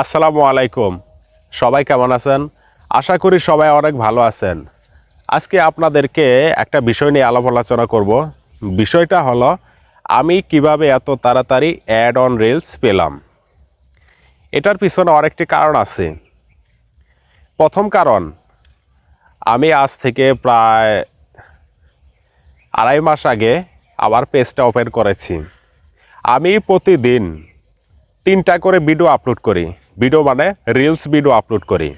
আসসালামু আলাইকুম। সবাই কেমন আছেন? আশা করি সবাই অনেক ভালো আছেন। আজকে আপনাদেরকে একটা বিষয় নিয়ে আলাপ আলোচনা করব। বিষয়টা হলো, আমি কীভাবে এত তাড়াতাড়ি অ্যাড অন রিলস পেলাম? এটার পিছনে আরেকটি কারণ আছে। প্রথম কারণ, আমি আজ থেকে প্রায় আড়াই মাস আগে আবার পেজটা ওপেন করেছি। আমি প্রতিদিন তিনটা করে ভিডিও আপলোড করি। ভিডিও মানে রিলস ভিডিও আপলোড করি।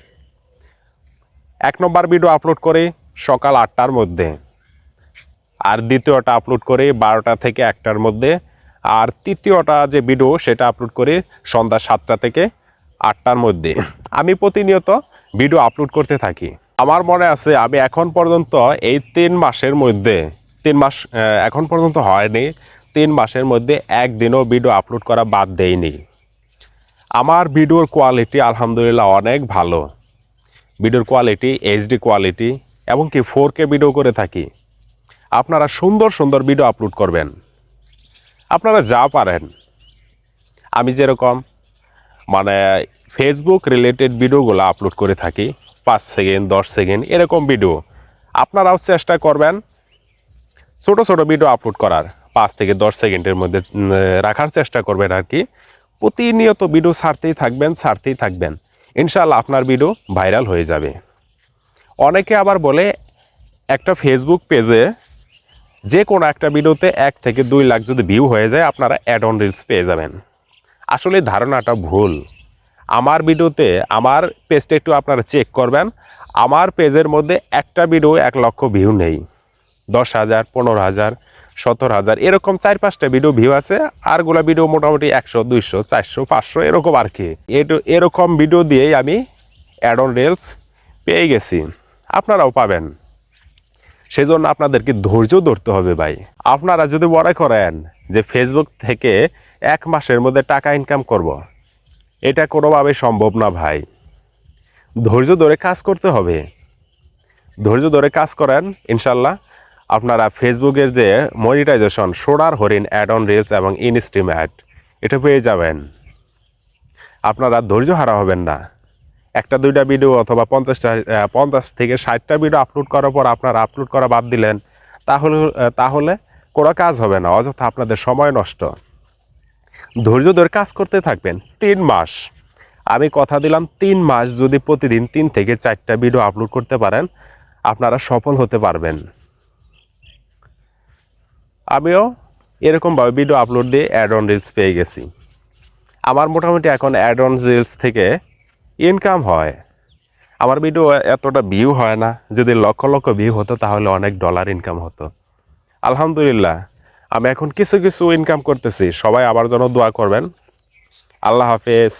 এক নম্বর ভিডিও আপলোড করি সকাল আটটার মধ্যে। আর দ্বিতীয়টা আপলোড করি বারোটা থেকে একটার মধ্যে। আর তৃতীয়টা যে ভিডিও সেটা আপলোড করি সন্ধ্যা সাতটা থেকে আটটার মধ্যে। আমি প্রতিনিয়ত ভিডিও আপলোড করতে থাকি। আমার মনে আছে, আমি এখন পর্যন্ত এই তিন মাসের মধ্যে, তিন মাস এখন পর্যন্ত হয়নি, তিন মাসের মধ্যে একদিনও ভিডিও আপলোড করা বাদ দেয়নি আমার ভিডিওর কোয়ালিটি আলহামদুলিল্লাহ অনেক ভালো। ভিডিওর কোয়ালিটি এইচডি কোয়ালিটি এবং কি ফোর কে ভিডিও করে থাকি। আপনারা সুন্দর সুন্দর ভিডিও আপলোড করবেন। আপনারা যা পারেন। আমি যেরকম মানে ফেসবুক রিলেটেড ভিডিওগুলো আপলোড করে থাকি, পাঁচ সেকেন্ড দশ সেকেন্ড এরকম ভিডিও আপনারাও চেষ্টা করবেন ছোট ছোট ভিডিও আপলোড করার, পাঁচ থেকে দশ সেকেন্ডের মধ্যে রাখার চেষ্টা করবেন আর কি। প্রতিনিয়ত ভিডিও ছাড়তেই থাকবেন ছাড়তেই থাকবেন। ইনশাল্লাহ আপনার ভিডিও ভাইরাল হয়ে যাবে। অনেকে আবার বলে, একটা ফেসবুক পেজে যে কোনো একটা ভিডিওতে এক থেকে দুই লাখ যদি ভিউ হয়ে যায়, আপনারা অ্যাড অন রিলস পেয়ে যাবেন। আসলে ধারণাটা ভুল। আমার ভিডিওতে আমার পেজটা একটু আপনারা চেক করবেন। আমার পেজের মধ্যে একটা ভিডিও এক লক্ষ ভিউ নেই। দশ হাজার, পনেরো হাজার সতেরো হাজার। এরকম চার পাঁচটা ভিডিও ভিউ আছে আর আরগুলা ভিডিও মোটামুটি একশো, দুইশো, চারশো, পাঁচশো, এরকম আর কি। এরকম ভিডিও দিয়েই আমি অ্যাড অন রিলস পেয়ে গেছি। আপনারাও পাবেন। সেই জন্য আপনাদেরকে ধৈর্য ধরতে হবে ভাই। আপনারা যদি মনে করেন যে ফেসবুক থেকে এক মাসের মধ্যে টাকা ইনকাম করব। এটা কোনোভাবে সম্ভব না ভাই। ধৈর্য ধরে কাজ করতে হবে। ধৈর্য ধরে কাজ করেন, ইনশাল্লাহ। আপনারা ফেসবুকের যে মনিটাইজেশন সোনার হরিণ অ্যাড অন রিলস এবং ইনস্ট্রিম অ্যাড এটা পেয়ে যাবেন। আপনারা ধৈর্য হারা হবেন না। একটা, দুইটা ভিডিও অথবা পঞ্চাশটা পঞ্চাশ থেকে ষাটটা ভিডিও আপলোড করার পর আপনারা আপলোড করা বাদ দিলেন, তাহলে তাহলে কোনো কাজ হবে না, অযথা আপনাদের সময় নষ্ট। ধৈর্য ধরে কাজ করতে থাকবেন তিন মাস। আমি কথা দিলাম তিন মাস, যদি প্রতিদিন তিন থেকে চারটা ভিডিও আপলোড করতে পারেন, আপনারা সফল হতে পারবেন। আমিও এরকমভাবে ভিডিও আপলোড দিয়ে অ্যাড অন রিলস পেয়ে গেছি। আমার মোটামুটি এখন অ্যাড অন রিলস থেকে ইনকাম হয়। আমার ভিডিও এতটা ভিউ হয় না, যদি লক্ষ লক্ষ ভিউ হতো তাহলে অনেক ডলার ইনকাম হতো। আলহামদুলিল্লাহ, আমি এখন কিছু কিছু ইনকাম করতেছি। সবাই আমার জন্য দোয়া করবেন। আল্লাহ হাফেজ।